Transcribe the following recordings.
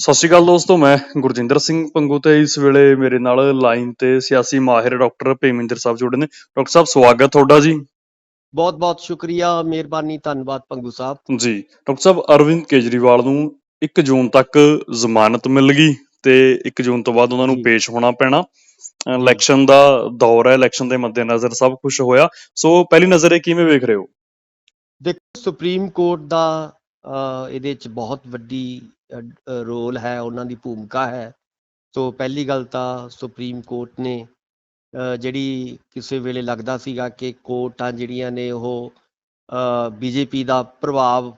ਸਤਿ ਸ਼੍ਰੀ ਅਕਾਲ ਦੋਸਤੋ ਮੈਂ ਗੁਰਜਿੰਦਰ ਸਿੰਘ ਪੰਗੂ ਤੇ ਇਸ ਵੇਲੇ ਮੇਰੇ ਨਾਲ ਲਾਈਨ ਤੇ ਸਿਆਸੀ ਮਾਹਿਰ ਡਾਕਟਰ ਭੇਮਿੰਦਰ ਸਾਹਿਬ ਜੁੜੇ ਨੇ। ਡਾਕਟਰ ਸਾਹਿਬ ਸਵਾਗਤ ਤੁਹਾਡਾ ਜੀ। ਬਹੁਤ ਬਹੁਤ ਸ਼ੁਕਰੀਆ ਮਿਹਰਬਾਨੀ ਧੰਨਵਾਦ ਪੰਗੂ ਸਾਹਿਬ। ਜੀ ਡਾਕਟਰ ਸਾਹਿਬ ਅਰਵਿੰਦ ਕੇਜਰੀਵਾਲ ਨੂੰ 1 ਜੂਨ ਤੱਕ ਜ਼ਮਾਨਤ ਮਿਲ ਗਈ ਤੇ 1 ਜੂਨ ਤੋਂ ਬਾਅਦ ਉਹਨਾਂ ਨੂੰ। ਪੇਸ਼ ਹੋਣਾ ਪੈਣਾ। ਇਲੈਕਸ਼ਨ ਦਾ ਦੌਰ ਹੈ ਇਲੈਕਸ਼ਨ ਦੇ ਮੱਦੇਨਜ਼ਰ ਸਭ ਕੁਝ ਹੋਇਆ। ਸੋ ਪਹਿਲੀ ਨਜ਼ਰ ਇਹ ਕਿਵੇਂ ਵੇਖ ਰਹੇ ਹੋ? ਦੇਖੋ ਸੁਪਰੀਮ ਕੋਰਟ ਦਾ ਇਹਦੇ ਚ ਬਹੁਤ ਵੱਡੀ ਰੋਲ ਹੈ, ਉਹਨਾਂ ਦੀ ਭੂਮਿਕਾ ਹੈ। ਸੋ ਪਹਿਲੀ ਗੱਲ ਤਾਂ ਸੁਪਰੀਮ ਕੋਰਟ ਨੇ ਜਿਹੜੀ ਕਿਸੇ ਵੇਲੇ ਲੱਗਦਾ ਸੀਗਾ ਕਿ ਕੋਰਟਾਂ ਜਿਹੜੀਆਂ ਨੇ ਉਹ ਬੀਜੇਪੀ ਦਾ ਪ੍ਰਭਾਵ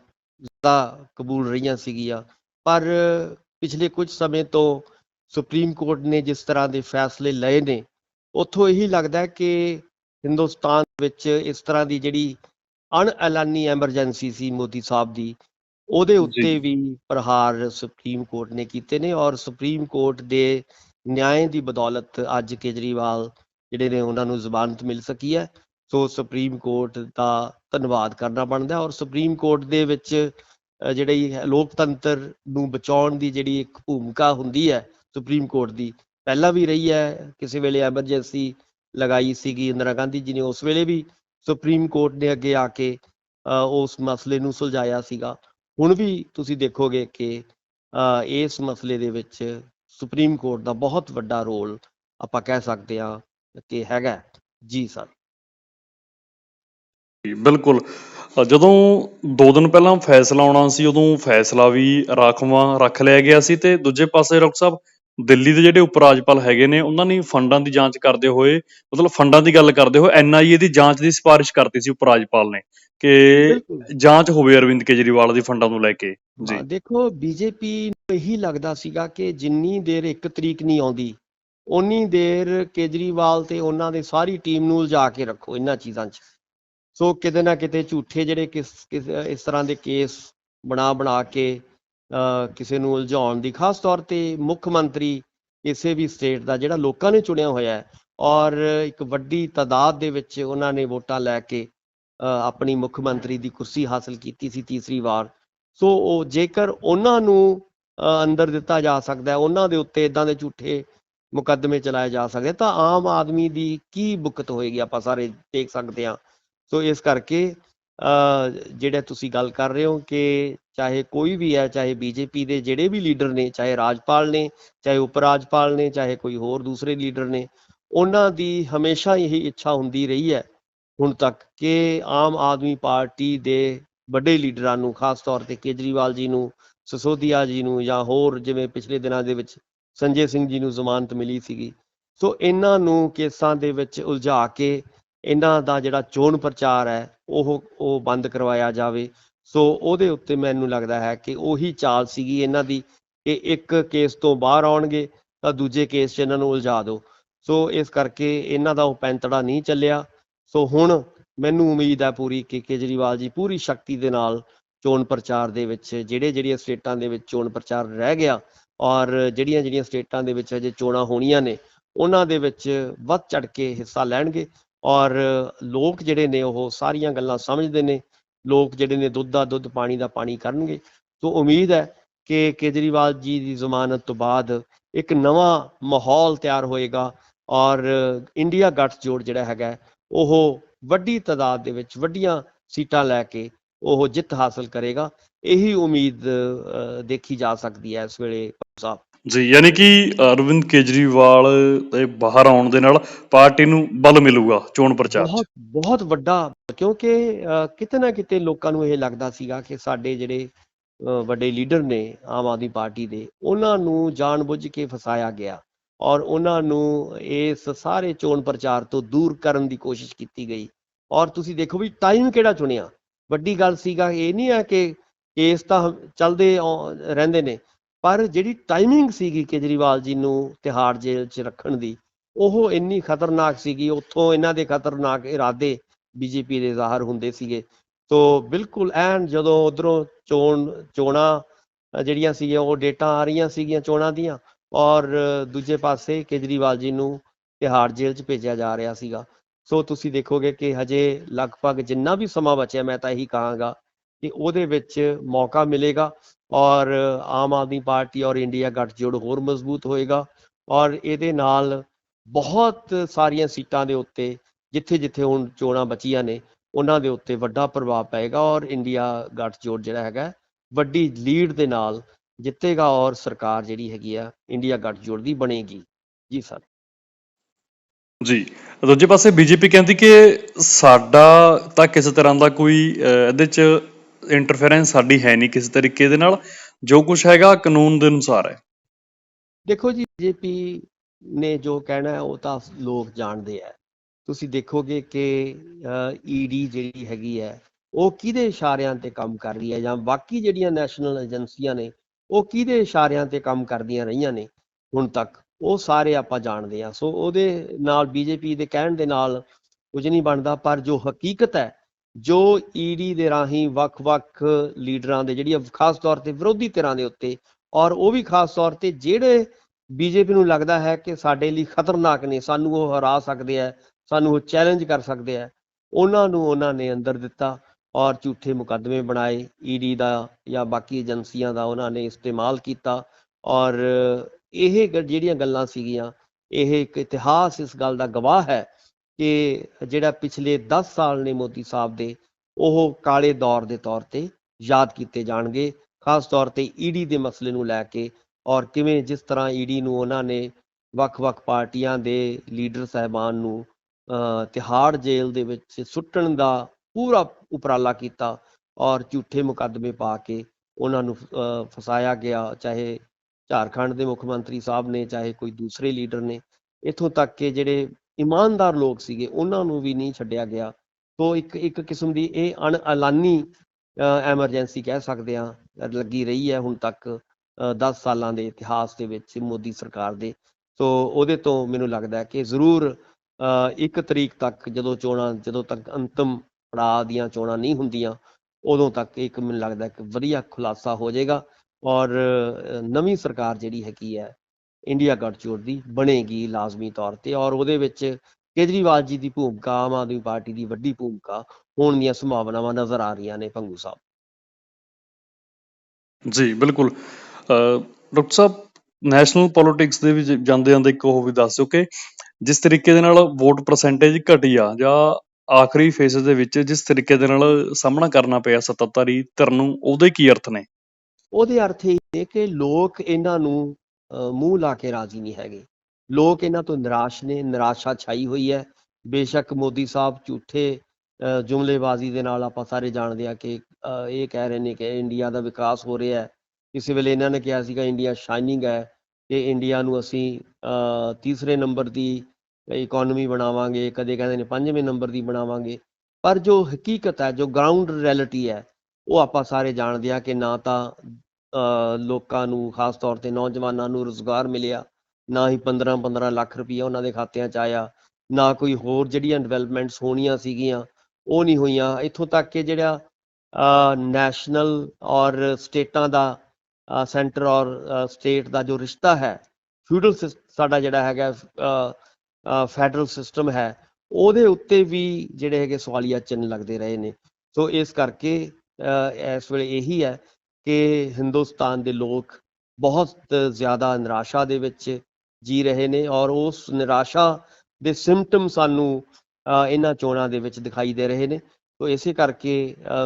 ਜ਼ਿਆਦਾ ਕਬੂਲ ਰਹੀਆਂ ਸੀਗੀਆਂ। ਪਰ ਪਿਛਲੇ ਕੁਝ ਸਮੇਂ ਤੋਂ ਸੁਪਰੀਮ ਕੋਰਟ ਨੇ ਜਿਸ ਤਰ੍ਹਾਂ ਦੇ ਫੈਸਲੇ ਲਏ ਨੇ, ਉੱਥੋਂ ਇਹੀ ਲੱਗਦਾ ਕਿ ਹਿੰਦੁਸਤਾਨ ਵਿੱਚ ਇਸ ਤਰ੍ਹਾਂ ਦੀ ਜਿਹੜੀ ਅਣਐਲਾਨੀ ਐਮਰਜੈਂਸੀ ਸੀ ਮੋਦੀ ਸਾਹਿਬ ਦੀ ਉਹਦੇ ਉੱਤੇ। ਵੀ ਪ੍ਰਹਾਰ ਸੁਪਰੀਮ ਕੋਰਟ ਨੇ ਕੀਤੇ ਨੇ ਔਰ ਸੁਪਰੀਮ ਕੋਰਟ ਦੇ ਨਿਆਂ ਦੀ ਬਦੌਲਤ ਅੱਜ ਕੇਜਰੀਵਾਲ ਜਿਹੜੇ ਨੇ ਉਹਨਾਂ ਨੂੰ ਜ਼ਮਾਨਤ ਮਿਲ ਸਕੀ ਹੈ ਸੋ ਸੁਪਰੀਮ ਕੋਰਟ ਦਾ ਧੰਨਵਾਦ ਕਰਨਾ ਬਣਦਾ ਔਰ ਸੁਪਰੀਮ ਕੋਰਟ ਦੇ ਵਿੱਚ ਜਿਹੜੀ ਲੋਕਤੰਤਰ ਨੂੰ ਬਚਾਉਣ ਦੀ ਜਿਹੜੀ ਇੱਕ ਭੂਮਿਕਾ ਹੁੰਦੀ ਹੈ ਸੁਪਰੀਮ ਕੋਰਟ ਦੀ ਪਹਿਲਾਂ ਵੀ ਰਹੀ ਹੈ ਕਿਸੇ ਵੇਲੇ ਐਮਰਜੈਂਸੀ ਲਗਾਈ ਸੀਗੀ ਇੰਦਰਾ ਗਾਂਧੀ ਜੀ ਨੇ ਉਸ ਵੇਲੇ ਵੀ ਸੁਪਰੀਮ ਕੋਰਟ ਨੇ ਅੱਗੇ ਆ ਕੇ ਉਸ ਮਸਲੇ ਨੂੰ ਸੁਲਝਾਇਆ ਸੀਗਾ ਹੁਣ ਵੀ ਤੁਸੀਂ ਦੇਖੋਗੇ ਕਿ ਇਸ ਮਸਲੇ ਦੇ ਵਿੱਚ ਸੁਪਰੀਮ ਕੋਰਟ ਦਾ ਬਹੁਤ ਵੱਡਾ ਰੋਲ ਆਪਾਂ ਕਹਿ ਸਕਦੇ ਹਾਂ ਕਿ ਹੈਗਾ ਜੀ ਸਰ। ਬਿਲਕੁਲ। ਜਦੋਂ 2 ਦਿਨ ਪਹਿਲਾਂ ਫੈਸਲਾ ਆਉਣਾ ਸੀ, ਉਦੋਂ ਫੈਸਲਾ ਵੀ ਰਾਖਵਾਂ ਰੱਖ ਲਿਆ ਗਿਆ ਸੀ ਤੇ ਦੂਜੇ ਪਾਸੇ ਡਾਕਟਰ ਸਾਹਿਬ, ਦਿੱਲੀ ਦੇ ਜਿਹੜੇ ਉਪ ਰਾਜਪਾਲ ਹੈਗੇ ਨੇ, ਉਹਨਾਂ ਨੇ ਫੰਡਾਂ ਦੀ ਜਾਂਚ ਕਰਦੇ ਹੋਏ, ਮਤਲਬ ਫੰਡਾਂ ਦੀ ਗੱਲ ਕਰਦੇ ਹੋਏ ਐਨਆਈਏ ਦੀ ਜਾਂਚ ਦੀ ਸਿਫਾਰਿਸ਼ ਕਰਤੀ ਸੀ ਉਪ ਰਾਜਪਾਲ ਨੇ। ਕਿ ਜਾਂਚ ਹੋਵੇ ਅਰਵਿੰਦ ਕੇਜਰੀਵਾਲ ਦੀ ਫੰਡਾਂ ਨੂੰ ਲੈ ਕੇ। ਜੀ। ਦੇਖੋ ਬੀਜੇਪੀ ਨੂੰ ਇਹੀ ਲੱਗਦਾ ਸੀਗਾ ਕਿ ਜਿੰਨੀ ਦੇਰ ਇੱਕ ਤਰੀਕ ਨਹੀਂ ਆਉਂਦੀ ਓਨੀ ਦੇਰ ਕੇਜਰੀਵਾਲ ਤੇ ਉਹਨਾਂ ਦੇ ਸਾਰੀ ਟੀਮ ਨੂੰ ਉਲਝਾ ਕੇ ਰੱਖੋ ਇਹਨਾਂ ਚੀਜ਼ਾਂ 'ਚ। ਸੋ ਕਿਤੇ ਨਾ ਕਿਤੇ ਝੂਠੇ ਜਿਹੜੇ ਕਿਸ ਇਸ ਤਰ੍ਹਾਂ ਦੇ ਕੇਸ ਬਣਾ ਬਣਾ ਕੇ ਕਿਸੇ ਨੂੰ ਉਲਝਾਉਣ ਦੀ ਖਾਸ ਤੌਰ ਤੇ ਮੁੱਖ ਮੰਤਰੀ ਕਿਸੇ ਵੀ ਸਟੇਟ ਦਾ ਜਿਹੜਾ ਲੋਕਾਂ ਨੇ ਚੁਣਿਆ ਹੋਇਆ ਹੈ ਔਰ ਇੱਕ ਵੱਡੀ ਤਾਦਾਦ ਦੇ ਵਿੱਚ ਉਹਨਾਂ ਨੇ ਵੋਟਾਂ ਲੈ ਕੇ ਆਪਣੀ ਮੁੱਖ ਮੰਤਰੀ ਦੀ ਕੁਰਸੀ ਹਾਸਲ ਕੀਤੀ ਸੀ ਤੀਸਰੀ ਵਾਰ। ਸੋ ਉਹ ਜੇਕਰ ਉਹਨਾਂ ਨੂੰ ਅੰਦਰ ਦਿੱਤਾ ਜਾ ਸਕਦਾ ਉਹਨਾਂ ਦੇ ਉੱਤੇ ਇਦਾਂ ਦੇ ਝੂਠੇ ਮੁਕੱਦਮੇ ਚਲਾਏ ਜਾ ਸਕਦੇ ਤਾਂ ਆਮ ਆਦਮੀ ਦੀ ਕੀ ਬੁੱਕਤ ਹੋਏਗੀ ਆਪਾਂ ਸਾਰੇ ਦੇਖ ਸਕਦੇ ਹਾਂ। ਸੋ ਇਸ ਕਰਕੇ ਅ, ਜਿਹੜੇ ਤੁਸੀਂ ਗੱਲ ਕਰ ਰਹੇ ਹੋ ਕਿ ਚਾਹੇ ਕੋਈ ਵੀ ਹੈ ਚਾਹੇ ਬੀਜੇਪੀ ਦੇ ਜਿਹੜੇ ਵੀ ਲੀਡਰ ਨੇ ਚਾਹੇ ਰਾਜਪਾਲ ਨੇ ਚਾਹੇ ਉਪ ਰਾਜਪਾਲ ਨੇ ਚਾਹੇ ਕੋਈ ਹੋਰ ਦੂਸਰੇ ਲੀਡਰ ਨੇ ਉਹਨਾਂ ਦੀ ਹਮੇਸ਼ਾ ਇਹੀ ਇੱਛਾ ਹੁੰਦੀ ਰਹੀ ਹੈ ਹੁਣ ਤੱਕ ਕਿ ਆਮ ਆਦਮੀ ਪਾਰਟੀ ਦੇ ਵੱਡੇ ਲੀਡਰਾਂ ਨੂੰ, ਖਾਸ ਤੌਰ ਤੇ ਕੇਜਰੀਵਾਲ ਜੀ ਨੂੰ, ਸਸੋਦੀਆ ਜੀ ਨੂੰ ਜਾਂ ਹੋਰ ਜਿਵੇਂ ਪਿਛਲੇ ਦਿਨਾਂ ਦੇ ਵਿੱਚ ਸੰਜੇ ਸਿੰਘ ਜੀ ਨੂੰ ਜ਼ਮਾਨਤ ਮਿਲੀ ਸੀਗੀ। ਸੋ ਇਹਨਾਂ ਨੂੰ ਕੇਸਾਂ ਦੇ ਵਿੱਚ ਉਲਝਾ ਕੇ ਇਹਨਾਂ ਦਾ ਜਿਹੜਾ ਚੋਣ ਪ੍ਰਚਾਰ ਹੈ, ਉਹ ਉਹ ਬੰਦ ਕਰਵਾਇਆ ਜਾਵੇ। ਸੋ ਉਹਦੇ ਉੱਤੇ ਮੈਨੂੰ ਲੱਗਦਾ ਹੈ ਕਿ ਉਹੀ ਚਾਲ ਸੀਗੀ ਇਹਨਾਂ ਦੀ ਕਿ ਇੱਕ ਕੇਸ ਤੋਂ ਬਾਹਰ ਆਉਣਗੇ, ਤਾਂ ਦੂਜੇ ਕੇਸ 'ਚ ਇਹਨਾਂ ਨੂੰ ਉਲਝਾ ਦਿਓ। ਸੋ ਇਸ ਕਰਕੇ ਇਹਨਾਂ ਦਾ ਉਹ ਪੈਂਤੜਾ ਨਹੀਂ ਚੱਲਿਆ। ਸੋ ਹੁਣ ਮੈਨੂੰ ਉਮੀਦ ਹੈ ਪੂਰੀ ਕਿ ਕੇਜਰੀਵਾਲ ਜੀ ਪੂਰੀ ਸ਼ਕਤੀ ਦੇ ਨਾਲ ਚੋਣ ਪ੍ਰਚਾਰ ਦੇ ਵਿੱਚ, ਜਿਹੜੇ, ਜਿਹੜੀਆਂ ਸਟੇਟਾਂ ਦੇ ਵਿੱਚ ਚੋਣ ਪ੍ਰਚਾਰ ਰਹਿ ਗਿਆ ਔਰ ਜਿਹੜੀਆਂ ਜਿਹੜੀਆਂ ਸਟੇਟਾਂ ਦੇ ਵਿੱਚ ਅਜੇ ਚੋਣਾਂ ਹੋਣੀਆਂ ਨੇ, ਉਹਨਾਂ ਦੇ ਵਿੱਚ ਵੱਧ ਚੜ ਕੇ ਹਿੱਸਾ ਲੈਣਗੇ ਔਰ ਲੋਕ ਜਿਹੜੇ ਨੇ ਉਹ ਸਾਰੀਆਂ ਗੱਲਾਂ ਸਮਝਦੇ ਨੇ, ਲੋਕ ਜਿਹੜੇ ਨੇ ਦੁੱਧ ਦਾ ਦੁੱਧ, ਪਾਣੀ ਦਾ ਪਾਣੀ ਕਰਨਗੇ। ਸੋ ਉਮੀਦ ਹੈ ਕਿ ਕੇਜਰੀਵਾਲ ਜੀ ਦੀ ਜ਼ਮਾਨਤ ਤੋਂ ਬਾਅਦ ਇੱਕ ਨਵਾਂ ਮਾਹੌਲ ਤਿਆਰ ਹੋਏਗਾ ਔਰ ਇੰਡੀਆ ਗੱਠ ਜੋੜ ਜਿਹੜਾ ਹੈਗਾ ਉਹ ਵੱਡੀ ਤਾਦਾਦ ਦੇ ਵਿੱਚ ਵੱਡੀਆਂ ਸੀਟਾਂ ਲੈ ਕੇ ਉਹ ਜਿੱਤ ਹਾਸਲ ਕਰੇਗਾ। ਇਹੀ ਉਮੀਦ ਦੇਖੀ ਜਾ ਸਕਦੀ ਹੈ ਇਸ ਵੇਲੇ ਸਾਹਿਬ। ਜੀ ਯਾਨੀ ਕਿ ਅਰਵਿੰਦ ਕੇਜਰੀਵਾਲ ਦੇ ਬਾਹਰ ਆਉਣ ਦੇ ਨਾਲ ਪਾਰਟੀ ਨੂੰ ਬਲ ਮਿਲੂਗਾ ਚੋਣ ਪ੍ਰਚਾਰ ਬਹੁਤ ਬਹੁਤ ਵੱਡਾ ਕਿਉਂਕਿ ਕਿਤੇ ਨਾ ਕਿਤੇ ਲੋਕਾਂ ਨੂੰ ਇਹ ਲੱਗਦਾ ਸੀਗਾ ਕਿ ਸਾਡੇ ਜਿਹੜੇ ਵੱਡੇ ਲੀਡਰ ਨੇ ਆਮ ਆਦਮੀ ਪਾਰਟੀ ਦੇ ਉਹਨਾਂ ਨੂੰ ਜਾਣਬੁੱਝ ਕੇ ਫਸਾਇਆ ਗਿਆ। ਔਰ ਉਹਨਾਂ ਨੂੰ ਇਸ ਸਾਰੇ ਚੋਣ ਪ੍ਰਚਾਰ ਤੋਂ ਦੂਰ ਕਰਨ ਦੀ ਕੋਸ਼ਿਸ਼ ਕੀਤੀ ਗਈ। ਔਰ ਤੁਸੀਂ ਦੇਖੋ ਵੀ ਟਾਈਮ ਕਿਹੜਾ ਚੁਣਿਆ? ਵੱਡੀ ਗੱਲ ਸੀਗਾ, ਇਹ ਨਹੀਂ ਹੈ ਕਿ ਕੇਸ ਤਾਂ ਚੱਲਦੇ ਆਉ- ਰਹਿੰਦੇ ਨੇ, ਪਰ ਜਿਹੜੀ ਟਾਈਮਿੰਗ ਸੀਗੀ ਕੇਜਰੀਵਾਲ ਜੀ ਨੂੰ ਤਿਹਾੜ ਜੇਲ੍ਹ 'ਚ ਰੱਖਣ ਦੀ, ਉਹ ਇੰਨੀ ਖਤਰਨਾਕ ਸੀਗੀ, ਉੱਥੋਂ ਇਹਨਾਂ ਦੇ ਖਤਰਨਾਕ ਇਰਾਦੇ ਬੀਜੇਪੀ ਦੇ ਜ਼ਾਹਰ ਹੁੰਦੇ ਸੀਗੇ। ਤੋ ਬਿਲਕੁਲ ਐਨ ਜਦੋਂ ਉਧਰੋਂ ਚੋਣ, ਚੋਣਾਂ ਜਿਹੜੀਆਂ ਸੀਗੀਆਂ, ਉਹ ਡੇਟਾ ਆ ਰਹੀਆਂ ਸੀਗੀਆਂ ਚੋਣਾਂ ਦੀਆਂ ਔਰ ਦੂਜੇ ਪਾਸੇ ਕੇਜਰੀਵਾਲ ਜੀ ਨੂੰ ਤਿਹਾੜ ਜੇਲ੍ਹ 'ਚ ਭੇਜਿਆ ਜਾ ਰਿਹਾ ਸੀਗਾ। ਸੋ ਤੁਸੀਂ ਦੇਖੋਗੇ ਕਿ ਹਜੇ ਲਗਭਗ ਜਿੰਨਾ ਵੀ ਸਮਾਂ ਬਚਿਆ, ਮੈਂ ਤਾਂ ਇਹੀ ਕਹਾਂਗਾ ਕਿ ਉਹਦੇ ਵਿੱਚ ਮੌਕਾ ਮਿਲੇਗਾ ਔਰ ਆਮ ਆਦਮੀ ਪਾਰਟੀ ਔਰ ਇੰਡੀਆ ਗੱਠਜੋੜ ਹੋਰ ਮਜ਼ਬੂਤ ਹੋਏਗਾ ਔਰ ਇਹਦੇ ਨਾਲ ਬਹੁਤ ਸਾਰੀਆਂ ਸੀਟਾਂ ਦੇ ਉੱਤੇ ਜਿੱਥੇ ਜਿੱਥੇ ਹੁਣ ਚੋਣਾਂ ਬਚੀਆਂ ਨੇ, ਉਹਨਾਂ ਦੇ ਉੱਤੇ ਵੱਡਾ ਪ੍ਰਭਾਵ ਪਏਗਾ ਔਰ ਇੰਡੀਆ ਗੱਠਜੋੜ ਜਿਹੜਾ ਹੈਗਾ, ਵੱਡੀ ਲੀਡ ਦੇ ਨਾਲ ਜਿੱਤੇਗਾ ਔਰ ਸਰਕਾਰ ਜਿਹੜੀ ਹੈਗੀ ਆ ਇੰਡੀਆ ਗੱਠਜੋੜ ਦੀ ਬਣੇਗੀ। ਜੀ ਸਰ। ਜੀ। ਦੂਜੇ ਪਾਸੇ ਬੀਜੇਪੀ ਕਹਿੰਦੀ ਕਿ ਸਾਡਾ ਤਾਂ ਕਿਸੇ ਤਰ੍ਹਾਂ ਦਾ ਕੋਈ ਇਹਦੇ 'ਚ ਇੰਟਰਫੇਰੈਂਸ ਸਾਡੀ ਹੈ ਨਹੀਂ ਕਿਸੇ ਤਰੀਕੇ ਦੇ ਨਾਲ। ਜੋ ਕੁਝ ਹੈਗਾ ਕਾਨੂੰਨ ਦੇ ਅਨੁਸਾਰ ਹੈ। ਦੇਖੋ ਜੀ ਬੀਜੇਪੀ ਨੇ ਜੋ ਕਹਿਣਾ ਉਹ ਤਾਂ ਲੋਕ ਜਾਣਦੇ ਆ। ਤੁਸੀਂ ਦੇਖੋਗੇ ਕਿ ਈਡੀ ਜਿਹੜੀ ਹੈਗੀ ਹੈ ਉਹ ਕਿਹਦੇ ਇਸ਼ਾਰਿਆਂ ਤੇ ਕੰਮ ਕਰ ਰਹੀ ਹੈ ਜਾਂ ਬਾਕੀ ਜਿਹੜੀਆਂ ਨੈਸ਼ਨਲ ਏਜੰਸੀਆਂ ਨੇ ਉਹ ਕਿਹਦੇ ਇਸ਼ਾਰਿਆਂ ਤੇ ਕੰਮ ਕਰਦੀਆਂ ਰਹੀਆਂ ਨੇ ਹੁਣ ਤੱਕ? ਉਹ ਸਾਰੇ ਆਪਾਂ ਜਾਣਦੇ ਆ ਸੋ ਉਹਦੇ ਨਾਲ ਬੀਜੇਪੀ ਦੇ ਕਹਿਣ ਦੇ ਨਾਲ ਕੁਝ ਨਹੀਂ ਬਣਦਾ, ਪਰ ਜੋ ਹਕੀਕਤ ਹੈ, ਜੋ ਈਡੀ ਦੇ ਰਾਹੀਂ ਵੱਖ-ਵੱਖ ਲੀਡਰਾਂ ਦੇ ਜਿਹੜੀ ਖਾਸ ਤੌਰ ਤੇ ਵਿਰੋਧੀ ਧਿਰਾਂ ਦੇ ਉੱਤੇ ਔਰ ਉਹ ਵੀ ਖਾਸ ਤੌਰ ਤੇ ਜਿਹੜੇ ਬੀਜੇਪੀ ਨੂੰ ਲੱਗਦਾ ਹੈ ਕਿ ਸਾਡੇ ਲਈ ਖਤਰਨਾਕ ਨੇ, ਸਾਨੂੰ ਉਹ ਹਰਾ ਸਕਦੇ ਆ ਸਾਨੂੰ ਉਹ ਚੈਲੰਜ ਕਰ ਸਕਦੇ ਆ ਉਹਨਾਂ ਨੂੰ ਉਹਨਾਂ ਨੇ ਅੰਦਰ ਦਿੱਤਾ। ਔਰ ਝੂਠੇ ਮੁਕੱਦਮੇ ਬਣਾਏ ਈਡੀ ਦਾ ਜਾਂ ਬਾਕੀ ਏਜੰਸੀਆਂ ਦਾ ਉਹਨਾਂ ਨੇ ਇਸਤੇਮਾਲ ਕੀਤਾ। ਔਰ ਇਹ ਗ- ਜਿਹੜੀਆਂ ਗੱਲਾਂ ਸੀਗੀਆਂ ਇਹ ਇੱਕ ਇਤਿਹਾਸ ਇਸ ਗੱਲ ਦਾ ਗਵਾਹ ਹੈ ਕਿ ਜਿਹੜਾ ਪਿਛਲੇ 10 ਸਾਲ ਨੇ ਮੋਦੀ ਸਾਹਿਬ ਦੇ ਉਹ ਕਾਲੇ ਦੌਰ ਦੇ ਤੌਰ ਤੇ ਯਾਦ ਕੀਤੇ ਜਾਣਗੇ। ਖਾਸ ਤੌਰ ਤੇ ਈਡੀ ਦੇ ਮਸਲੇ ਨੂੰ ਲੈ ਕੇ ਔਰ ਕਿਵੇਂ ਜਿਸ ਤਰ੍ਹਾਂ ਈਡੀ ਨੂੰ ਉਹਨਾਂ ਨੇ ਵੱਖ-ਵੱਖ ਪਾਰਟੀਆਂ ਦੇ ਲੀਡਰ ਸਾਹਿਬਾਨ ਨੂੰ ਅਹ, ਤਿਹਾੜ ਜੇਲ੍ਹ ਦੇ ਵਿੱਚ ਸੁੱਟਣ ਦਾ ਪੂਰਾ ਉਪਰਾਲਾ ਕੀਤਾ ਔਰ ਝੂਠੇ ਮੁਕੱਦਮੇ ਪਾ ਕੇ ਉਹਨਾਂ ਨੂੰ ਫਸਾਇਆ ਗਿਆ ਚਾਹੇ ਝਾਰਖੰਡ ਦੇ ਮੁੱਖ ਮੰਤਰੀ ਸਾਹਿਬ ਨੇ ਚਾਹੇ ਕੋਈ ਦੂਸਰੇ ਲੀਡਰ ਨੇ। ਇੱਥੋਂ ਤੱਕ ਕਿ ਜਿਹੜੇ ਇਮਾਨਦਾਰ ਲੋਕ ਸੀਗੇ ਉਹਨਾਂ ਨੂੰ ਵੀ ਨਹੀਂ ਛੱਡਿਆ ਗਿਆ। ਤੋਂ ਇੱਕ ਇੱਕ ਕਿਸਮ ਦੀ ਇਹ ਅਣਐਲਾਨੀ ਐਮਰਜੈਂਸੀ ਕਹਿ ਸਕਦੇ ਆ ਲੱਗੀ ਰਹੀ ਹੈ ਹੁਣ ਤੱਕ 10 ਸਾਲਾਂ ਦੇ ਇਤਿਹਾਸ ਦੇ ਵਿੱਚ ਮੋਦੀ ਸਰਕਾਰ ਦੇ। ਸੋ ਉਹਦੇ ਤੋਂ ਮੈਨੂੰ ਲੱਗਦਾ ਕਿ ਜ਼ਰੂਰ ਅ, ਇੱਕ ਤਰੀਕ ਤੱਕ ਜਦੋਂ ਚੋਣਾਂ ਜਦੋਂ ਤੱਕ ਅੰਤਮ ਪੜਾਅ ਦੀਆਂ ਚੋਣਾਂ ਨਹੀਂ ਹੁੰਦੀਆਂ ਉਦੋਂ ਤੱਕ ਇੱਕ ਮੈਨੂੰ ਲੱਗਦਾ ਕਿ ਵਧੀਆ ਖੁਲਾਸਾ ਹੋ ਜਾਏਗਾ ਔਰ ਨਵੀਂ ਸਰਕਾਰ ਜਿਹੜੀ ਹੈਗੀ ਹੈ ਇੰਡੀਆ ਗੱਠਜੋੜ ਦੀ ਬਣੇਗੀ ਲਾਜ਼ਮੀ ਤੌਰ ਤੇ ਔਰ ਉਹਦੇ ਵਿੱਚ ਕੇਜਰੀਵਾਲ ਜੀ ਦੀ ਭੂਮਿਕਾ ਆਮ ਆਦਮੀ ਪਾਰਟੀ ਦੀ ਵੱਡੀ ਭੂਮਿਕਾ ਹੋਣ ਦੀਆਂ ਸੰਭਾਵਨਾਵਾਂ ਨਜ਼ਰ ਆ ਰਹੀਆਂ ਨੇ ਪੰਗੂ ਸਾਹਿਬ। ਜੀ ਬਿਲਕੁਲ। ਅਹ, ਡਾਕਟਰ ਸਾਹਿਬ ਨੈਸ਼ਨਲ ਪੋਲਿਟਿਕਸ ਦੇ ਵਿੱਚ ਜਾਂਦੇ ਜਾਂਦੇ ਇੱਕ ਉਹ ਵੀ ਦੱਸ ਦਿਓ ਕਿ ਜਿਸ ਤਰੀਕੇ ਦੇ ਨਾਲ ਵੋਟ ਪਰਸੈਂਟੇਜ ਘਟੀ ਆ ਜਾਂ ਆਖਰੀ ਫੇਸ ਦੇ ਵਿੱਚ ਜਿਸ ਤਰੀਕੇ ਦੇ ਨਾਲ ਸਾਹਮਣਾ ਕਰਨਾ ਪਿਆ ਸੱਤਾਧਾਰੀ ਧਿਰ ਨੂੰ ਉਹਦੇ ਕੀ ਅਰਥ ਨੇ? ਉਹਦੇ ਅਰਥ ਇਹ ਨੇ ਕਿ ਲੋਕ ਇਹਨਾਂ ਨੂੰ ਮੂੰਹ ਲਾ ਕੇ ਰਾਜ਼ੀ ਨਹੀਂ ਹੈਗੇ। ਲੋਕ ਇਹਨਾਂ ਤੋਂ ਨਿਰਾਸ਼ ਨੇ ਨਿਰਾਸ਼ਾ ਛਾਈ ਹੋਈ ਹੈ। ਬੇਸ਼ੱਕ ਮੋਦੀ ਸਾਹਿਬ ਝੂਠੇ ਜੁਮਲੇਬਾਜ਼ੀ ਦੇ ਨਾਲ ਆਪਾਂ ਸਾਰੇ ਜਾਣਦੇ ਆ ਕਿ ਇਹ ਕਹਿ ਰਹੇ ਨੇ ਕਿ ਇੰਡੀਆ ਦਾ ਵਿਕਾਸ ਹੋ ਰਿਹਾ ਹੈ। ਕਿਸੇ ਵੇਲੇ ਇਹਨਾਂ ਨੇ ਕਿਹਾ ਸੀਗਾ ਇੰਡੀਆ ਸ਼ਾਈਨਿੰਗ ਹੈ ਕਿ ਇੰਡੀਆ ਨੂੰ ਅਸੀਂ ਅਹ, ਤੀਸਰੇ ਨੰਬਰ ਦੀ ਇਕਨੋਮੀ ਬਣਾਵਾਂਗੇ, ਕਦੇ ਕਹਿੰਦੇ ਨੇ ਪੰਜਵੇਂ ਨੰਬਰ ਦੀ ਬਣਾਵਾਂਗੇ, ਪਰ ਜੋ ਹਕੀਕਤ ਹੈ, ਜੋ ਗਰਾਊਂਡ ਰਿਐਲਿਟੀ ਹੈ, ਉਹ ਆਪਾਂ ਸਾਰੇ ਜਾਣਦੇ ਆ ਕਿ ਨਾ ਤਾਂ ਲੋਕਾਂ ਨੂੰ, ਖਾਸ ਤੌਰ ਤੇ ਨੌਜਵਾਨਾਂ ਨੂੰ ਰੋਜ਼ਗਾਰ ਮਿਲਿਆ, ਨਾ ਹੀ 15-15 ਲੱਖ ਰੁਪਈਆ ਉਹਨਾਂ ਦੇ ਖਾਤਿਆਂ 'ਚ ਆਇਆ, ਨਾ ਕੋਈ ਹੋਰ ਜਿਹੜੀਆਂ ਡਿਵੈਲਪਮੈਂਟਸ ਹੋਣੀਆਂ ਸੀਗੀਆਂ, ਉਹ ਨਹੀਂ ਹੋਈਆਂ। ਇੱਥੋਂ ਤੱਕ ਕਿ ਜਿਹੜਾ ਨੈਸ਼ਨਲ ਔਰ ਸਟੇਟਾਂ ਦਾ ਸੈਂਟਰ ਔਰ ਸਟੇਟ ਦਾ ਜੋ ਰਿਸ਼ਤਾ ਹੈ ਫਿਊਡਲ ਸਾਡਾ ਜਿਹੜਾ ਹੈਗਾ ਫੈਡਰਲ ਸਿਸਟਮ ਹੈ, ਉਹਦੇ ਉੱਤੇ ਵੀ ਜਿਹੜੇ ਹੈਗੇ ਸਵਾਲੀਆ ਚਿੰਨ੍ਹ ਲੱਗਦੇ ਰਹੇ ਨੇ। ਸੋ ਇਸ ਕਰਕੇ ਇਸ ਵੇਲੇ ਇਹੀ ਹੈ ਕਿ ਹਿੰਦੁਸਤਾਨ ਦੇ ਲੋਕ ਬਹੁਤ ਜ਼ਿਆਦਾ ਨਿਰਾਸ਼ਾ ਦੇ ਵਿੱਚ ਜੀ ਰਹੇ ਨੇ ਔਰ ਉਸ ਨਿਰਾਸ਼ਾ ਦੇ ਸਿੰਪਟਮ ਸਾਨੂੰ ਇਹਨਾਂ ਚੋਣਾਂ ਦੇ ਵਿੱਚ ਦਿਖਾਈ ਦੇ ਰਹੇ ਨੇ। ਸੋ ਇਸੇ ਕਰਕੇ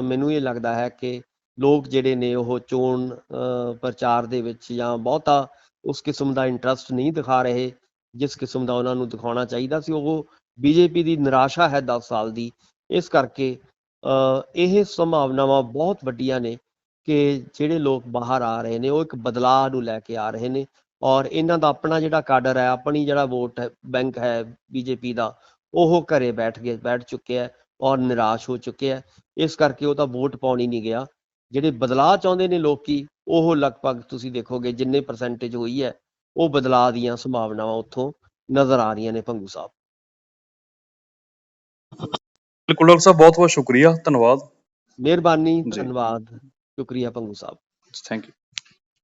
ਮੈਨੂੰ ਇਹ ਲੱਗਦਾ ਹੈ ਕਿ ਲੋਕ ਜਿਹੜੇ ਨੇ ਉਹ ਚੋਣ ਪ੍ਰਚਾਰ ਦੇ ਵਿੱਚ ਜਾਂ ਬਹੁਤਾ ਉਸ ਕਿਸਮ ਦਾ ਇੰਟਰਸਟ ਨਹੀਂ ਦਿਖਾ ਰਹੇ। ਜਿਸ ਕਿਸਮ ਦਾ ਉਹਨਾਂ ਨੂੰ ਦਿਖਾਉਣਾ ਚਾਹੀਦਾ ਸੀ, ਉਹ ਬੀਜੇਪੀ ਦੀ ਨਿਰਾਸ਼ਾ ਹੈ 10 ਸਾਲ ਦੀ। ਇਸ ਕਰਕੇ ਇਹ ਸੰਭਾਵਨਾਵਾਂ ਬਹੁਤ ਵੱਡੀਆਂ ਨੇ ਕਿ ਜਿਹੜੇ ਲੋਕ ਬਾਹਰ ਆ ਰਹੇ ਨੇ, ਉਹ ਇੱਕ ਬਦਲਾਅ ਨੂੰ ਲੈ ਕੇ ਆ ਰਹੇ ਨੇ ਔਰ ਇਹਨਾਂ ਦਾ ਆਪਣਾ ਜਿਹੜਾ ਕਾਡਰ ਹੈ, ਆਪਣੀ ਜਿਹੜਾ ਵੋਟ ਹੈ, ਬੈਂਕ ਹੈ ਬੀਜੇਪੀ ਦਾ, ਉਹ ਘਰੇ ਬੈਠ ਗਏ, ਬੈਠ ਚੁੱਕਿਆ ਹੈ ਔਰ ਨਿਰਾਸ਼ ਹੋ ਚੁੱਕਿਆ ਹੈ। ਇਸ ਕਰਕੇ ਉਹ ਤਾਂ ਵੋਟ ਪਾਉਣ ਹੀ ਨਹੀਂ ਗਿਆ। ਜਿਹੜੇ ਬਦਲਾਅ ਚਾਹੁੰਦੇ ਨੇ ਲੋਕੀ, ਉਹ ਲਗਭਗ ਤੁਸੀਂ ਦੇਖੋਗੇ ਜਿੰਨੇ ਪਰਸੈਂਟੇਜ ਹੋਈ ਹੈ ਉਹ ਬਦਲਾਅ ਦੀਆਂ ਸੰਭਾਵਨਾਵਾਂ ਉੱਥੋਂ ਨਜ਼ਰ ਆ ਰਹੀਆਂ ਨੇ ਭੰਗੂ ਸਾਹਿਬ। ਬਿਲਕੁਲ ਡਾਕਟਰ ਸਾਹਿਬ ਬਹੁਤ ਬਹੁਤ ਸ਼ੁਕਰੀਆ ਧੰਨਵਾਦ। ਮਿਹਰਬਾਨੀ ਜੀ। ਧੰਨਵਾਦ ਸ਼ੁਕਰੀਆ ਭੰਗੂ ਸਾਹਿਬ। Thank you